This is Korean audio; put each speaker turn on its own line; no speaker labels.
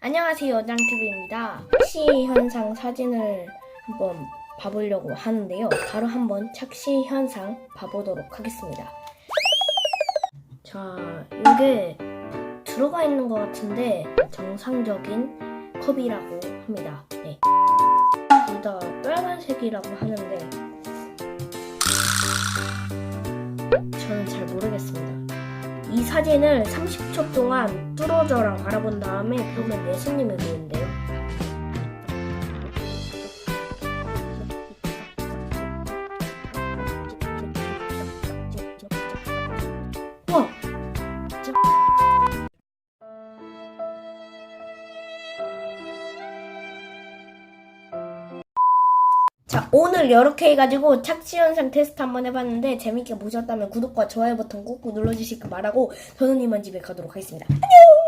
안녕하세요, 연장TV입니다. 착시 현상 사진을 한번 봐보려고 하는데요. 바로 한번 착시 현상 봐보도록 하겠습니다. 자, 이게 들어가 있는 것 같은데 정상적인 컵이라고 합니다. 네. 둘 다 빨간색이라고 하는데 사진을 30초 동안 뚫어져라 바라본 다음에 보면 예수님이 보이는데요. 자, 오늘 이렇게 해가지고 착시 현상 테스트 한번 해봤는데 재밌게 보셨다면 구독과 좋아요 버튼 꾹꾹 눌러주시기 바라고 저는 이만 집에 가도록 하겠습니다. 안녕!